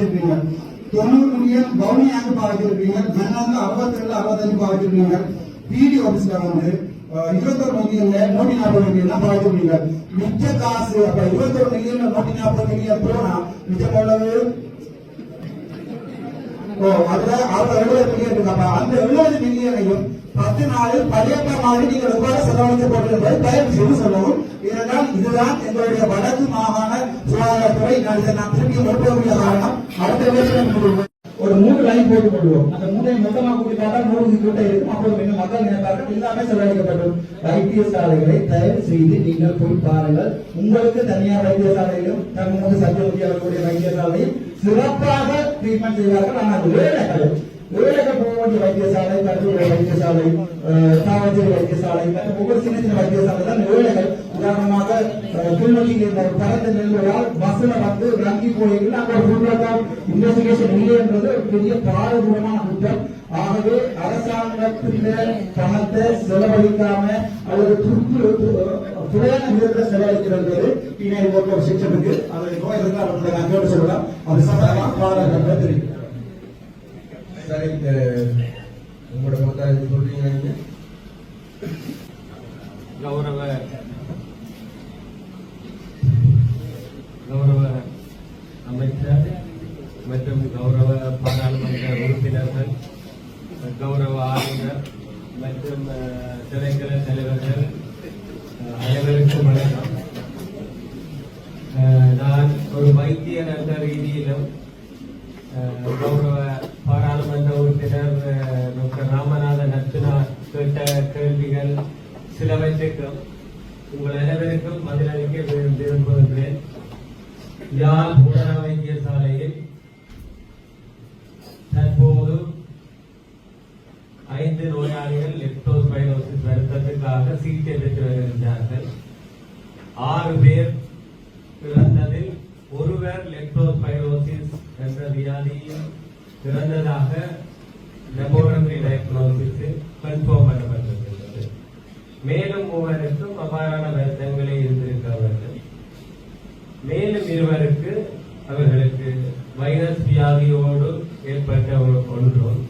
பாவிச்சிருக்கீங்க தொண்ணூறு மில்லியன் கவுனியாக பாவிச்சிருக்கீங்க மன்னாந்து அறுபத்தேழு அறுபத்தஞ்சு பாவிச்சிருக்கீங்க பிடி ஆபீஸ்ல வந்து இருபத்தொரு மில்லியன்ல நூத்தி நாற்பது மில்லியன் பாதிச்சிருக்கீங்க மிச்ச காசு அப்ப இருபத்தொரு மில்லியன்ல நூத்தி நாற்பது மில்லியன் போனா மிச்சம் எவ்வளவு? ஓ அதுல அறுபது எழுபது மில்லியன் அப்ப அந்த எழுபது மில்லியனையும் பத்து நாளில் பழையப்ப மாதிரி நீங்கள் எவ்வாறு செலவழிக்கப்பட்டிருப்பதை தயவு செய்து சொல்லவும். ஏனென்றால் இதுதான் எங்களுடைய வடக்கு மாகாண சுகாதாரத்துறை. நான் நான் திரும்பி முற்போகிய காரணம். அடுத்த வருஷம் ஒரு மூணு லைன் போட்டு கொள்வோம் அந்த மூணை மொத்தமாக கூட்டி பார்த்தா நூறு கிட்ட இருக்கும். அப்போது இன்னும் மக்கள் நினைப்பார்கள் எல்லாமே செலவழிக்கப்படும். வைத்தியசாலைகளை தயவு செய்து நீங்கள் போய் பாருங்கள். உங்களுக்கு தனியார் வைத்தியசாலையிலும் தகுந்த சத்தியமூர்த்தி அவர்களுடைய வைத்தியசாலையும் சிறப்பாக ட்ரீட்மெண்ட் செய்வார்கள். ஆனால் ஏழைகள் வேலை போக வைத்தியசாலை கருத்துடைய வைத்தியசாலை அஹ், தாவரச்சேரி வைத்தியசாலை மற்றும் ஒவ்வொரு சின்ன சின்ன வைத்தியசாலை தான் ஏழைகள் உதாரணமாக அஹ், இந்த இருந்த ஒரு பரந்த நெல்லையால் பஸ்ல வந்து வங்கி போயிருக்கல அங்க ஒரு ஃபுல் இன்வெஸ்டிகேஷன் இல்லைன்றது ஒரு பெரிய பாரதூரமான குற்றம் ஆகவே அரசாங்கத்தின் பணத்தை செலவழிக்காம அல்லது துப்பு துறையான விதத்தை செலவழிக்கிறது பின்னாடி ஒரு சிஸ்டம் இருக்கு அது நோய் இருந்தால் நான் கேட்டு சொல்லலாம் அது சட்டமாக பாராட்ட தெரியும் சார் இந்த உங்களோட மொத்தம் சொல்றீங்க கௌரவ. கௌரவ அமைச்சர் மற்றும் கௌரவ பாராளுமன்ற உறுப்பினர்கள் கௌரவ ஆளுநர் மற்றும் அஹ், தலைவர்கள் அஹ், அனைவருக்கும் வணக்கம் அஹ், நான் ஒரு வைத்தியர் என்ற ரீதியிலும் அஹ், கௌரவ பாராளுமன்ற உறுப்பினர் அஹ், டாக்டர் ராமநாதன் அர்ச்சனா கேட்ட கேள்விகள் சிலவற்றுக்கும் உங்கள் அனைவருக்கும் பதிலளிக்க விரும்- விரும்புகின்றேன் யாழ் உடன வைத்தியசாலையில் தற்போது ஐந்து நோயாளிகள் லெப்டோஸ்பைரோசிஸ் வருத்தத்துக்காக சிகிச்சை பெற்று வருகின்றார்கள் ஆறு பேர் பிறந்ததில் ஒருவர் லெப்டோஸ்பைரோசிஸ் என்ற வியாதியில் பிறந்ததாக லெபோரட்டரி டயக்னோசிஸில் கன்ஃபார்ம் பண்ணப்பட்டிருக்கிறது மேலும் மூவருக்கும் அவ்வாறான வருத்தங்களே இருந்திருக்கிறார்கள் மேலும் இருவருக்கு அவர்களுக்கு வைரஸ் வியாதியோடு ஏற்பட்ட ஒரு- ஒன்றும்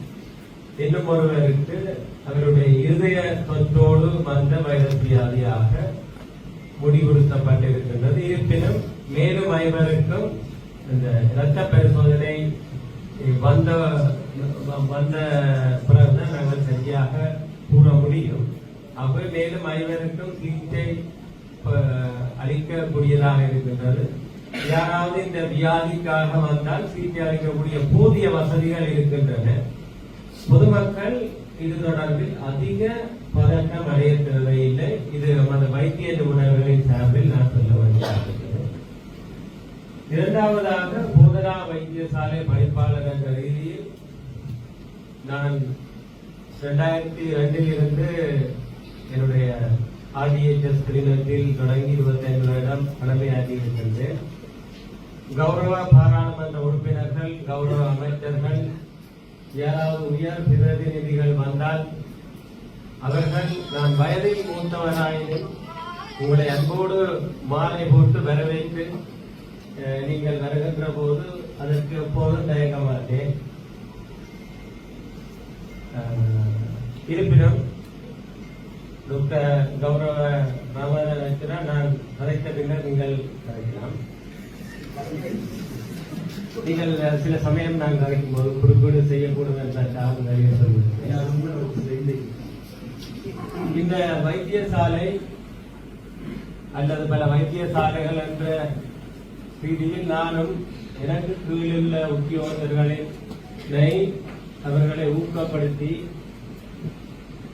இன்னும் ஒருவருக்கு அவருடைய இருதய தொற்றோடு வந்த வைரஸ் வியாதியாக முடிவுறுத்தப்பட்டிருக்கின்றது இருப்பினும் மேலும் ஐவருக்கும் இந்த இரத்த பரிசோதனை வந்த வந்த பிறகுதான் நாங்கள் சரியாக கூற முடியும் ஆகவே மேலும் சிகிச்சை அளிக்கக்கூடியதாக இருக்கின்றது. யாராவது இந்த வியாதிக்காக வந்தால் சிகிச்சை அளிக்கக்கூடிய போதிய வசதிகள் இருக்கின்றன. பொதுமக்கள் இது தொடர்பில் அதிக பதக்கம் அடைய தேவையில்லை இது நமது வைத்திய நிபுணர்களின் சார்பில் நான் சொல்ல வேண்டியிருக்கிறேன் இரண்டாவதாக போதனா வைத்தியசாலை பணிப்பாளர் என்ற ரீதியில் நான் இரண்டாயிரத்தி ரெண்டில் இருந்து என்னுடைய ஆர்டிஎச்எஸ் கிளினிக்கில் தொடங்கி இருபத்தைந்து வருடம் கடமையாற்றி இருக்கின்றேன் கௌரவ பாராளுமன்ற உறுப்பினர்கள் கௌரவ அமைச்சர்கள் ஏதாவது உயர் பிரதிநிதிகள் வந்தால் அவர்கள் நான் வயதில் மூத்தவராயினும் உங்களை அன்போடு மாலை போட்டு வரவேற்று நீங்கள் வருகின்ற போது அதற்கு எப்போதும் தயங்க மாட்டேன் இருப்பினும் டாக்டர் கௌரவ ராமநாதன் நான் கதைத்த பின்னர் நீங்கள் கதைக்கலாம் நீங்கள் சில சமயம் நான் கதைக்கும் போது குறுக்கீடு செய்யக்கூடும் என்ற நிறைய சொல்லுகிறேன் இந்த வைத்தியசாலை அல்லது பல வைத்தியசாலைகள் என்ற ரீதியில் நானும் எனக்கு கீழுள்ள உத்தியோகத்தர்களை அவர்களை ஊக்கப்படுத்தி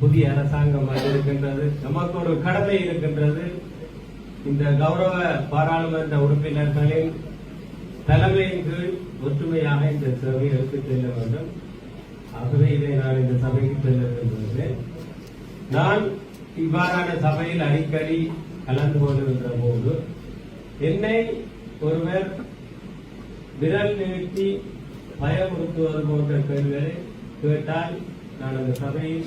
புதிய அரசாங்கம் இருக்கின்றது நமக்கு ஒரு கடமை இருக்கின்றது. இந்த கௌரவ பாராளுமன்ற உறுப்பினர்களின் தலைமையின் கீழ் ஒற்றுமையாக இந்த சேவையை எடுத்து செல்ல வேண்டும். ஆகவே இதை நான் இந்த சபைக்கு செல்ல விரும்புகிறேன். நான் இவ்வாறான சபையில் அடிக்கடி கலந்து கொள்கின்ற போது என்னை ஒருவர் விரல் நிறுத்தி பயமுறுத்துவது போன்ற கேள்விகளை கேட்டால் நான் அந்த சபையில்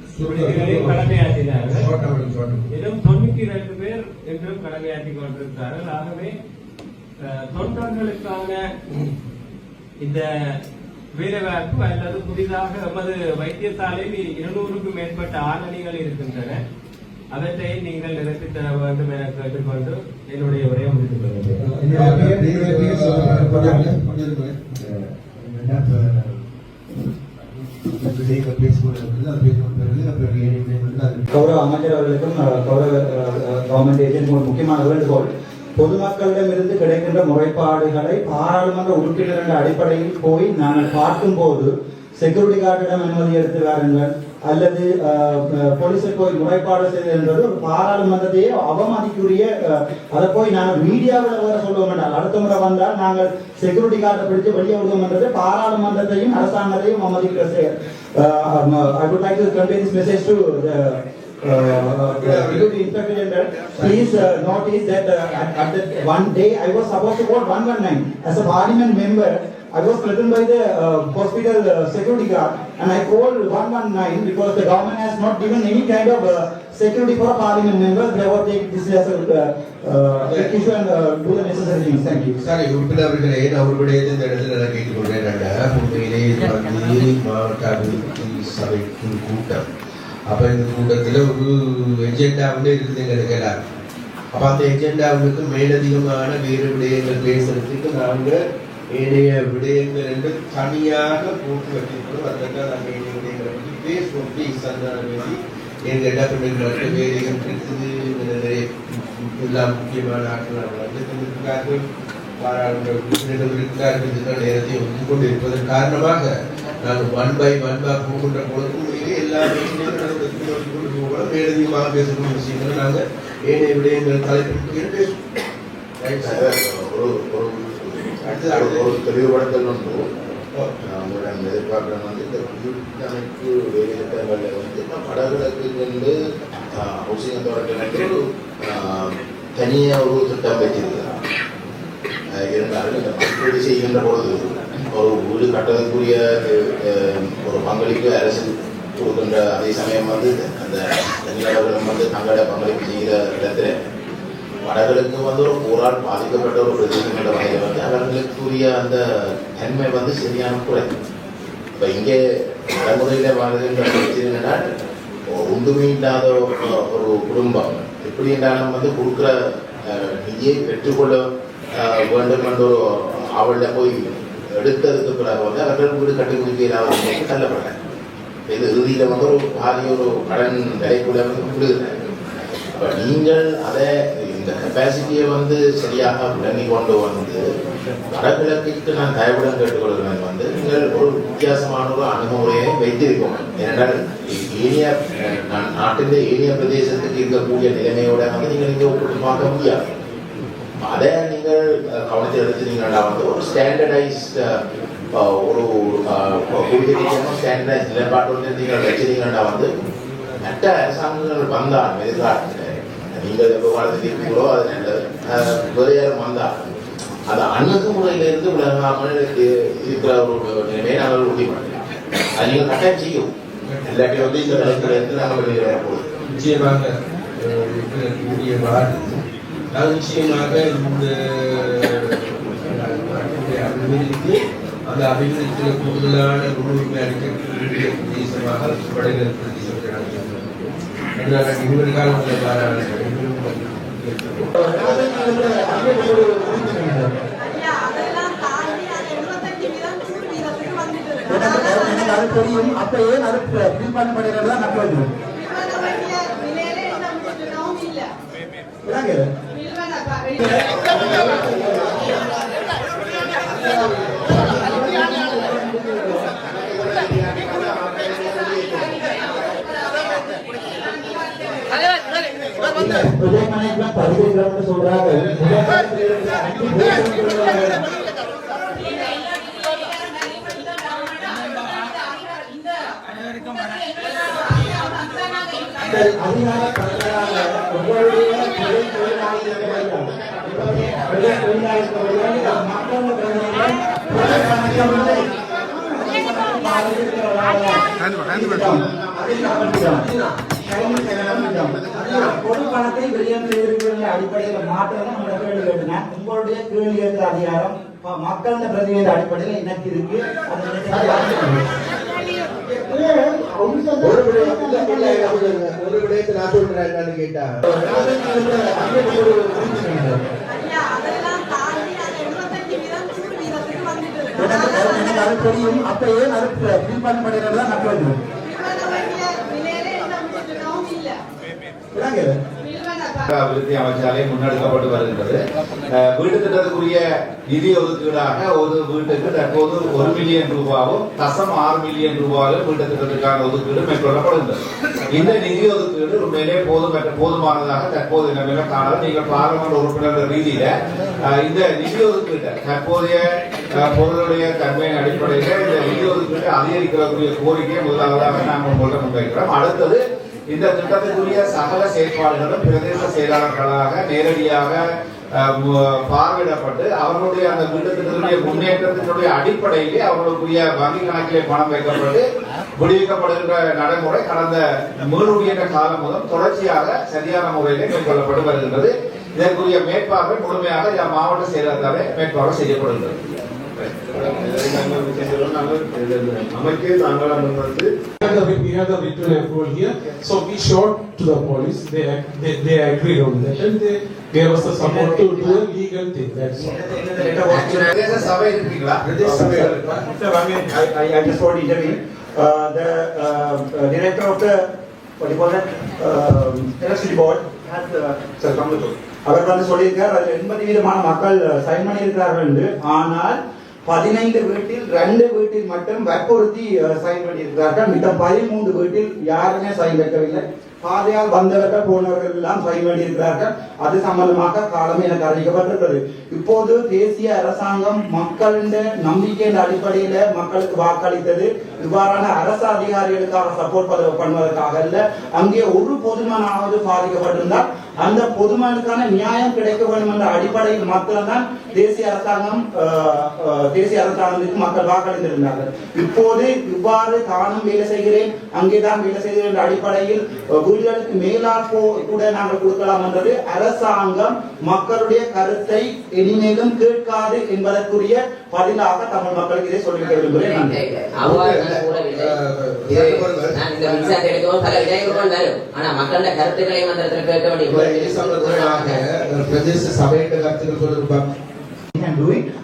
கடமையாற்றினார்கள் தொண்ணூத்தி பேர் என்றும் கடமையாற்றிக் கொண்டிருக்கிறார்கள் ஆகவே தொண்டர்களுக்கான இந்த வேலைவாய்ப்பு அல்லது புதிதாக எமது வைத்தியசாலையில் இருநூறுக்கும் மேற்பட்ட ஆளணிகள் இருக்கின்றன அவற்றை நீங்கள் நிரப்பி தர வேண்டும் என கேட்டுக்கொண்டு என்னுடைய உரையை முடித்துக் கொள்கிறேன் கௌரவ அமைச்சர் அவர்களுக்கும் கௌரவ கவர்மெண்ட் ஏஜென்ட் முக்கியமான வேண்டுகோள் பொதுமக்களிடமிருந்து கிடைக்கின்ற முறைப்பாடுகளை பாராளுமன்ற உறுப்பினர் என்ற அடிப்படையில் போய் நாங்கள் பார்க்கும்போது செக்யூரிட்டி கார்டிடம் அனுமதி எடுத்து வாருங்கள் அல்லது போலீஸுக்கு போய் முறைப்பாடு செய்து என்பது ஒரு பாராளுமன்றத்தையே அவமதிக்குரிய அதை போய் நாங்கள் மீடியாவில் வேற சொல்ல வேண்டாம் அடுத்த முறை வந்தால் நாங்கள் செக்யூரிட்டி கார்டை பிடிச்சு வெளியே விடுவோம்ன்றது பாராளுமன்றத்தையும் அரசாங்கத்தையும் அவமதிக்கிற செயல் I would like to message to message to the uh, the deputy inspector general. Please uh, notice that uh, at, at that one day I was supposed to vote 119 as a parliament member. I was threatened by the uh, hospital uh, security guard and I called 119 because the government has not given any kind of uh, security for parliament member. Therefore, take this as a uh, uh, issue and uh, do the necessary things. Thank you. சரி உறுப்பினர்களே நான் உங்களுடைய இந்த இடத்துல நான் கேட்டுக்கொள்றேன் உண்மையிலே இது வந்து மாவட்ட அபிவிருத்தி சபைக்கு கூட்டம் அப்ப இந்த கூட்டத்துல ஒரு எஜெண்டா வந்து இருக்குது எங்களுக்கு எல்லாரும் அப்ப அந்த எஜெண்டாவுக்கு மேலதிகமான வேறு விடயங்கள் பேசுறதுக்கு நாங்க ஏனைய விடயங்கள் என்று தனியாக போட்டு வச்சிருக்கிறோம் அதற்காக நாங்கள் ஏனைய விடயங்களை பற்றி பேசுவோம். ப்ளீஸ் அதனால பேசி எங்கள் இடப்பெண்களுக்கு வேலைகள் இருக்குது நிறைய எல்லா முக்கியமான ஆட்கள் வந்து இருக்கிறார்கள் பாராளுமன்ற உறுப்பினர்கள் இருக்கிறார்கள் என்ற நேரத்தை ஒதுக்கிக் கொண்டு இருப்பதன் காரணமாக நாங்கள் ஒன் பை ஒன் பா போகின்ற பொழுதும் உண்மையிலே எல்லா விஷயங்களும் மேலதிகமாக பேசக்கூடிய விஷயங்களை நாங்கள் ஏனைய விடயங்கள் தலைப்பின் பேசுவோம். Right, sir? ஒரு ஒரு அடுத்தது, ஒரு- வந்து இந்த கூட்டமைப்பு வேலைத்திட்டங்களில் வந்து நான் வந்து ஹவுசிங் அத்தாரிட்டி வந்து ஒரு திட்டம் வச்சிருக்கிறார் இருந்தாலும் இந்த செய்கின்ற பொழுது ஒரு வீடு ஒரு பங்களிப்பு அரசு கொடுக்கின்ற அதே சமயம் வந்து அந்த தனியாளர்களும் வந்து தங்களோட பங்களிப்பு செய்கிற இடத்துல வடகிழக்கு வந்து ஒரு போரால் பாதிக்கப்பட்ட ஒரு பிரதேசம் வகையில் வந்து அவர்களுக்குரிய அந்த தன்மை வந்து சரியான குறை. இப்போ இங்கே நடைமுறையில் வாழ்கின்ற பிரச்சனை ஒன்றுமே இல்லாத ஒரு- குடும்பம். எப்படி என்றாலும் வந்து கொடுக்குற நிதியை பெற்றுக்கொள்ள வேண்டும் என்ற ஒரு அவளில் போய் எடுத்ததுக்கு பிறகு வந்து அவர்கள் வீடு கட்டி முடிக்க இல்லாத தள்ளப்பட இது இறுதியில் வந்து ஒரு பாதி ஒரு கடன் விலைக்குள்ள வந்து விடுகிறாங்க இப்போ நீங்கள் அதை இந்த கெப்பாசிட்டியை வந்து சரியாக விளங்கி கொண்டு வந்து வடகிழக்கிற்கு நான் தயவுடன் கேட்டுக்கொள்கிறேன் வந்து நீங்கள் ஒரு வித்தியாசமான ஒரு அணுகுமுறையை வைத்திருக்கோம். ஏனென்றால் ஏனிய நா- ஏனிய பிரதேசத்துக்கு இருக்கக்கூடிய நிலைமையோட வந்து நீங்கள் இங்கே ஒப்பிட்டு பார்க்க முடியாது. அதை நீங்கள் கவனத்தில் எடுத்து நீங்கள் வந்து ஒரு ஸ்டாண்டர்டைஸ்ட் ஒரு குறிப்பிட்ட ஸ்டாண்டர்டைஸ் நிலைப்பாட்டோடு நீங்கள் வச்சிருந்தீங்கன்னா வந்து மற்ற அரசாங்கங்கள் வந்தால் எதிர்காலத்தில் நீங்கள் எப்போ காலத்தில் இருக்கீங்களோ அது நல்லது. அஹ், வேறு வந்தால் அந்த அணுகுமுறையிலிருந்து விலகாமல் இருக்கிற ஒரு நிலைமையை நாங்கள் உறுதி பண்ணுறோம் அது நீங்கள் கட்டாயம் செய்யும் இல்லாட்டி வந்து இந்த நிலைமையிலிருந்து நாங்கள் வெளியே வரப்போகுது நிச்சயமாக இருக்கக்கூடிய வார்டு அது நிச்சயமாக இந்த நாட்டுடைய அபிவிருத்திக்கு அந்த அபிவிருத்தியில் கூடுதலான முன்னுரிமை அளிக்கக்கூடிய பிரதேசமாக வடகிழக்கு பிரதேசம் நாங்கள் சொல்கிறோம். அதனால இருபது காலங்களில் ஐயா, அதெல்லாம் தாண்டி அது 75 வீதம், நூறு வீதத்துக்கு வந்துட்டு இருக்கு. எனக்கு அது தெரியும் அப்ப ஏன் அது ஃபில் பண்ணப்படுகிறது தான் கேட்கிறேன் வில்வன வேண்டிய நிலையிலே எந்த முன்னேற்றமும் இல்ல. இதாங்க வில்வன ப- வெளி- ப்ரொஜெக்ட் மேனேஜ்மெண்ட் பதிவு சொல்றாங்க முதல் காலத்துல இருந்த அஞ்சு பேரும் சொல்றாங்க. அதிகார தொழில் தொழிலாளர்கள் தொழில் கணக்கமில்லை. பொது பணத்தை வெளியம் செய்திருக்கிற அடிப்படையில் மாற்றம் நம்ம கேள்வி கேட்டுங்க உங்களுடைய கேள்வி கேட்கிற அதிகாரம் மக்கள் பிரதிநிதி அடிப்படையில் எனக்கு இருக்கு. ஒரு விடயத்தை நான் சொல்றேன் என்னன்னு கேட்டா ஐயா, அதெல்லாம் தாண்டி அது 75 வீதம், நூறு வீதத்துக்கு வந்துட்டு இருக்கு. எனக்கு அது தெரியும். அப்ப ஏன் அது ஃபில் பண்ணப்படுகிறது தான் நான் கேட்கிறேன் வில்வன வேண்டிய நிலையிலே எந்த முன்னேற்றமும் இல்ல. இதாங்க வில்வன ப- அபிவிருத்தி அமைச்சாலே முன்னெடுக்கப்பட்டு வருகின்றது. வீடு திட்டத்துக்குரிய நிதி ஒதுக்கீடாக ஒரு வீட்டுக்கு தற்போது ஒரு மில்லியன் ரூபாவும் தசம் ஆறு மில்லியன் ரூபாயும் வீட்டு திட்டத்திற்கான ஒதுக்கீடு மேற்கொள்ளப்படுகின்றது. இந்த நிதி ஒதுக்கீடு உண்மையிலே போதுமற்ற போதுமானதாக தற்போது நிலைமையில காணலாம் நீங்கள் பாராளுமன்ற உறுப்பினர் ரீதியில இந்த நிதி ஒதுக்கீட்டை தற்போதைய பொருளுடைய தன்மையின் அடிப்படையில் இந்த நிதி ஒதுக்கீட்டை அதிகரிக்கக்கூடிய கோரிக்கையை முதலாவதாக நாங்கள் உங்கள்கிட்ட முன்வைக்கிறோம். அடுத்தது இந்த திட்டத்துக்குரிய சகல செயற்பாடுகளும் பிரதேச செயலாளர்களாக நேரடியாக பார்வையிடப்பட்டு அவர்களுடைய அந்த திட்டத்தினுடைய முன்னேற்றத்தினுடைய அடிப்படையிலே அவர்களுக்குரிய வங்கி கணக்கிலே பணம் வைக்கப்பட்டு விடுவிக்கப்படுகின்ற நடைமுறை கடந்த மீளுடைய காலம் முதல் தொடர்ச்சியாக சரியான முறையிலே மேற்கொள்ளப்பட்டு வருகின்றது. இதற்குரிய மேற்பார்வை முழுமையாக இந்த மாவட்ட செயலாளராலே மேற்பார்வை செய்யப்படுகிறது We had a written approval here, so we showed to the police, they, they, they agreed on that, and they gave us the support to do a legal thing, that's all. Sir, I mean, I, I, just want to intervene. Uh, the uh, director of the, what do you call that, uh, electricity board has, uh, sir, come with அவர் வந்து சொல்லியிருக்கார் அதில் எண்பது வீதமான மக்கள் sign பண்ணியிருக்கிறார்கள் என்று ஆனால் பதினைந்து வீட்டில் ரெண்டு வீட்டில் மட்டும் வற்புறுத்தி சைன் பண்ணியிருக்கிறார்கள். மித்த பதிமூன்று வீட்டில் யாருமே சைன் வைக்கவில்லை. பாதையால் வந்தவர்கள் போனவர்கள் எல்லாம் சைன் பண்ணியிருக்கிறார்கள். அது சம்பந்தமாக காலம் எனக்கு அறிவிக்கப்பட்டிருக்கிறது. இப்போது தேசிய அரசாங்கம் மக்களின் நம்பிக்கையின் அடிப்படையில மக்களுக்கு வாக்களித்தது இவ்வாறான அரசு அதிகாரிகளுக்காக சப்போர்ட் பண்ணுவதற்காக அல்ல அங்கே ஒரு பொதுமனாவது பாதிக்கப்பட்டிருந்தால் அந்த பொதுமனுக்கான நியாயம் கிடைக்க வேண்டும் என்ற அடிப்படையில் மாத்திரம்தான் தேசிய அரசாங்கம் தேசிய அரசாங்கத்திற்கு மக்கள் வாக்களித்திருந்தார்கள். இப்போது இவ்வாறு தானும் வேலை செய்கிறேன் அங்கேதான் வேலை செய்கிறேன் என்ற அடிப்படையில் அஹ், வீடுகளுக்கு கூட நாங்கள் கொடுக்கலாம் என்றது அரசாங்கம் மக்களுடைய கருத்தை இனிமேலும் கேட்காது என்பதற்குரிய பதிலாக தமிழ் மக்களுக்கு இதை சொல்லிக்க விரும்புகிறேன்.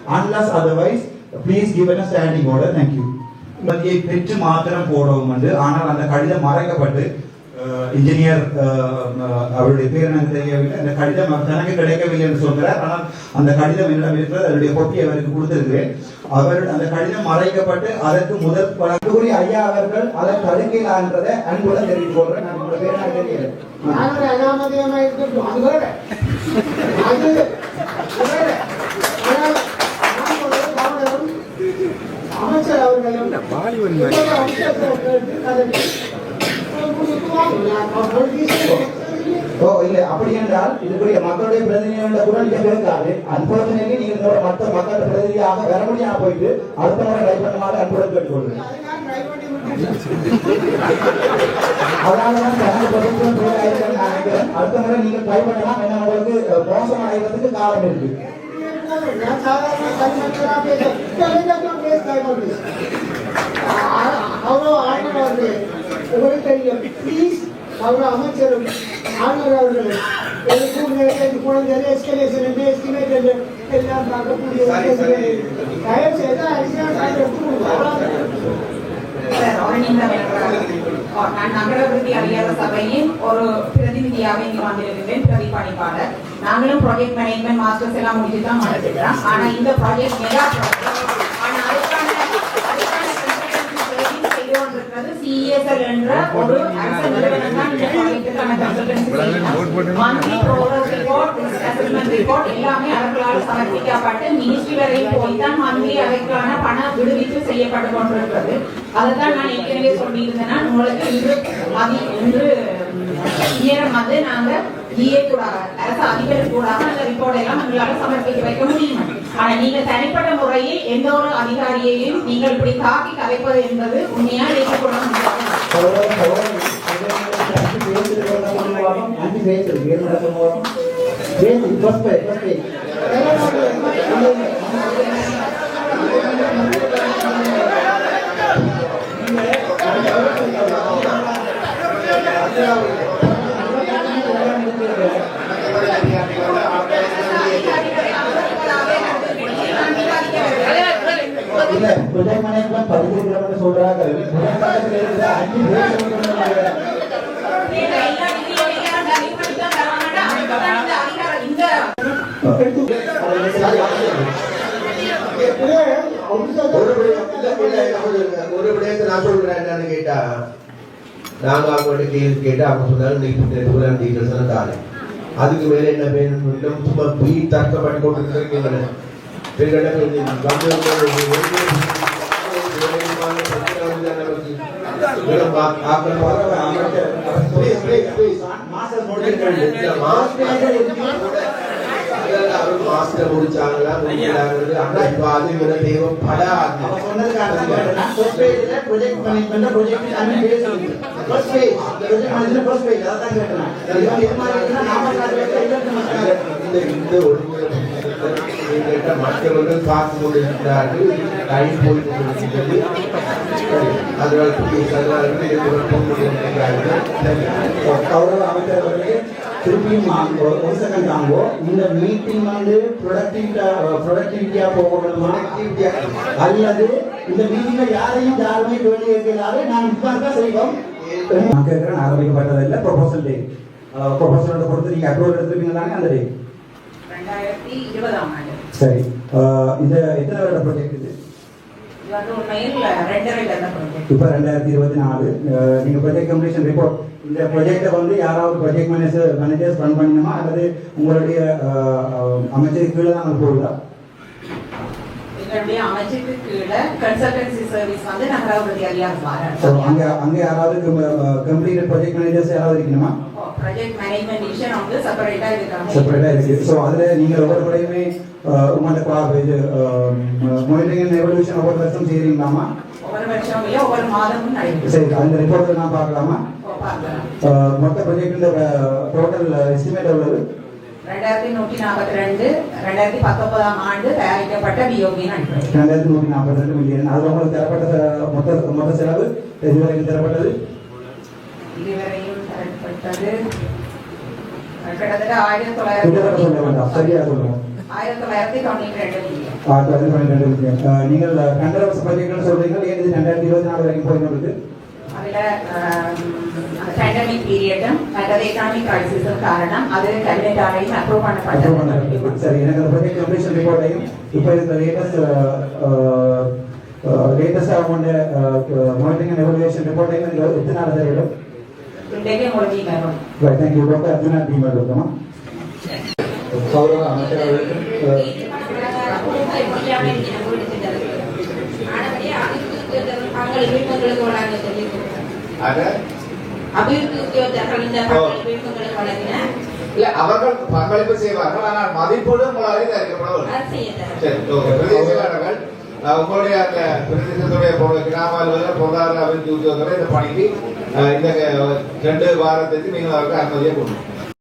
Unless otherwise please give standing order. Thank you. பெற்று மாத்திரம் போடவும் ஆனால் அந்த கடிதம் மறைக்கப்பட்டு இன்ஜினியர் அவருடைய பேர் எனக்கு தெரியவில்லை. அந்த கடிதம் தனக்கு கிடைக்கவில்லை என்று சொல்கிறார். ஆனால் அந்த கடிதம் என்னிடம் இருக்கிறது. அவருடைய கொப்பி அவருக்கு கொடுத்திருக்கிறேன் அவர் அந்த கடிதம் மறைக்கப்பட்டு அதற்கு முதல் வழக்குரிய ஐயா அவர்கள் அதை தடுக்கலாம் தடுக்கலான்றதை அன்புடன் தெரிவித்து கொள்றேன் உங்களோட பேர் எனக்கு தெரியல அமைச்சர் அவர்களும் இப்போது அமைச்சர் கேட்டு கதறி உங்களுக்கு வாங்கலாம் அவர்கள் ஓ இல்லை அப்படி என்றால் இதுக்குரிய மக்களுடைய பிரதிநிதிகளோட குரல் இங்க கேட்காது. அன்பார்ச்சுனேட்லி நீங்கள் இதோட மற்ற மக்களோட பிரதிநிதியாக வர முடியாம போயிட்டு அடுத்த முறை ட்ரை பண்ணுமாறு அன்புடன் கேட்டுக்கொள்கிறேன். அதை நான் ட்ரை பண்ணி அதனாலதான் நான் நினைக்கிறேன். அடுத்த முறை நீங்கள் ட்ரை பண்ணலாம் என்ன உங்களுக்கு மோசம் அடைகிறதுக்கு காரணம் இருக்கு. அவ்வளோ ஆட்டம் வருது உங்களுக்கு தெரியும்? ப்ளீஸ் அவ்வளோ அமைச்சரும் ஆளுநர் அவர்களும் எனக்கும் எனக்கு குழந்தை எஸ்கலேஷன் எஸ்டிமேட் என்று எல்லாம் பார்க்கக்கூடிய ஒரு கேள்வி. தயவு செய்து அரசியல் ஒரு நிமிடம் எனக்கு. நான் நகர விருத்தி அதிகார சபையின் ஒரு பிரதிநிதியாக இங்கு வந்திருக்கிறேன் பிரதி பணிப்பாளர் நாங்களும் ப்ராஜெக்ட் மேனேஜ்மெண்ட் மாஸ்டர்ஸ் எல்லாம் முடிச்சு தான் ஆனா இந்த ப்ராஜெக்ட் மெகா ப்ராஜெக்ட் என்ற ஒரு அரசு நிறுவனம் தான் இந்த எல்லாமே அவர்களால் சமர்ப்பிக்கப்பட்டு மினிஸ்ட்ரி வரை போய் தான் மந்த்லி அதற்கான பண விடுவிப்பு செய்யப்பட்டு கொண்டிருக்கிறது அதுதான் நான் ஏற்கனவே சொல்லியிருந்தேன்னா உங்களுக்கு இன்று மதி இன்று நேரம் வந்து நாங்க டிஏ கூடாக அரசு அதிபர் கூடாக அந்த ரிப்போர்ட் எல்லாம் எங்களால சமர்ப்பிக்க வைக்க முடியும் ஆனா நீங்க தனிப்பட்ட முறையில் எந்த ஒரு அதிகாரியையும் நீங்கள் இப்படி தாக்கி கலைப்பது என்பது உண்மையா ஏற்றுக்கொள்ள முடியாது அரசாங்கம் பரிசீலிக்கிறோம்னு சொல்றாங்க. முறைசாலையில் இருக்கிற அஞ்சு ஒரு விடயத்தை நான் சொல்றேன் என்னன்னு கேட்டா நாங்க அவங்கள்ட்ட கேள்வி கேட்டு அவங்க சொன்னாலும் நீங்க டீட்டெயில்ஸ் எல்லாம் தர்க்கம் பண்ணி கொண்டு மாஸ்டர் முடிச்சாங்களா முடிக்கிறாங்க ஆனா இப்ப அது இவர அதான் கேட்டேன். இது மாதிரி நாம இந்த இந்த கேட்ட மற்றவர்கள் பார்த்து கொண்டிருக்கிறார்கள். டைம் போய் கொண்டிருக்கிறது அதனால் கௌரவ அமைச்சர் அவர்களே திருப்பியும் நான் ஒரு ஒரு செகண்ட் தாங்கோ. இந்த மீட்டிங் வந்து ப்ரொடக்டிவிட்டா ப்ரொடக்டிவிட்டியா போகணுமா? அல்லது இந்த மீட்டிங்ல யாரையும் யாருமே கேள்வி கேட்கிறாரு நான் இப்ப செய்வோம். நான் கேட்கிறேன் ஆரம்பிக்கப்பட்டதில்லை ப்ரொபோசல் டே ப்ரொபோசலோட கொடுத்து நீங்க அப்ரூவல் எடுத்துருப்பீங்க தானே அந்த டே ரெண்டாயிரத்தி இருபதாம் ஆண்டு. சரி. இந்த எத்தனை வருட ப்ராஜெக்ட் இது? இப்போ ரெண்டாயிரத்தி இருபத்தி நாலு. அஹ் நீங்க ப்ராஜெக்ட் கம்ப்ளீஷன் ரிப்போர்ட் இந்த ப்ராஜெக்டை வந்து யாராவது ப்ராஜெக்ட் மேனேஜர் மேனேஜர்ஸ் ரன் பண்ணணுமா? அல்லது உங்களுடைய அமைச்சருக்கு கீழே தான் அது போகுதா? எங்களுடைய அமைச்சுக்கு கீழே கன்சல்டன்சி சர்வீஸ் வந்து நகராபதி அதிகாரம் ஸோ அங்கே அங்கே யாராவது கம்ப்ளீட் ப்ராஜெக்ட் மேனேஜர்ஸ் யாராவது இருக்கணுமா? ப்ராஜெக்ட் மேனேஜ்மெண்ட் வந்து செப்பரேட்டா இருக்காங்க செப்பரேட்டாக இருக்கு அதில் நீங்கள் ஒவ்வொரு முறையுமே அஹ், உங்களோட கிளா இது மானிட்டரிங் அண்ட் எவல்யூஷன் ஒவ்வொரு வருஷம் செய்கிறீங்களாமா ஒவ்வொரு வருஷம் இல்ல ஒவ்வொரு மாதமும் நடைபெறும் சரி அந்த ரிப்போர்ட்டை நான் பார்க்கலாமா மொத்த ப்ராஜெக்டில் டோட்டல் எஸ்டிமேட் எவ்வளவு ரெண்டாயிரத்தி நூற்றி நாற்பத்தி ரெண்டு ரெண்டாயிரத்தி பத்தொன்பதாம் ஆண்டு தயாரிக்கப்பட்ட அடிப்படை ரெண்டாயிரத்தி நூற்றி நாற்பத்தி ரெண்டு மில்லியன் அதில் உங்களுக்கு தரப்பட்ட செ- மொத்த மொத்த செலவு இதுவரைக்கும் தரப்பட்டது இதுவரையும் தரப்பட்டது கிட்டத்தட்ட ஆயிரத்தி கிட்டத்தட்ட சொல்ல வேண்டாம் தொள்ளாயிரத்தி சரியா சொல்லுங்க ஆயிரத்தி தொள்ளாயிரத்தி தொண்ணூற்றி ரெண்டு மில்லியன் ஆயிரத்தி தொள்ளாயிரத்தி பன்னிரெண்டு மில்லியன் அஹ், நீங்கள் கண்டரவச ப்ராஜெக்ட்னு சொல்றீங்க ஏன் இது ரெண்டாயிரத்தி இருபத்தி நாலு வரைக்கும் போயிட்டு இருக்கு அதுல பேண்டமிக் பீரியடும் மற்றது எக்கனாமிக் கிரைசிஸும் காரணம் அது கேபினெட்டாலையும் அப்ரூவ் அப்புறம் பண்ணப்பட்டது வந்து, சரி எனக்கு அந்த ப்ராஜெக்ட் கம்ப்ளீஷன் ரிப்போர்ட்டையும் இப்போ இருக்கிற லேட்டஸ்ட் லேட்டஸ்ட் அவங்க monitoring thank you doctor Arjuna கௌரவ அமைச்சர் வழங்கின இல்ல அவர்கள் பங்களிப்பு செய்வார்கள் ஆனால் மதிப்பீடு உங்களாலே உங்களுடைய அந்த பிரதேசத்துடைய பொ- கிராம அலுவலர் பொருளாதார அபிவிருத்தி உத்தியோகத்தரை இந்த பணிக்கு இந்த ரெண்டு வாரத்துக்கு நீங்கள் அவருக்கு அனுமதியை கொடுக்கணும்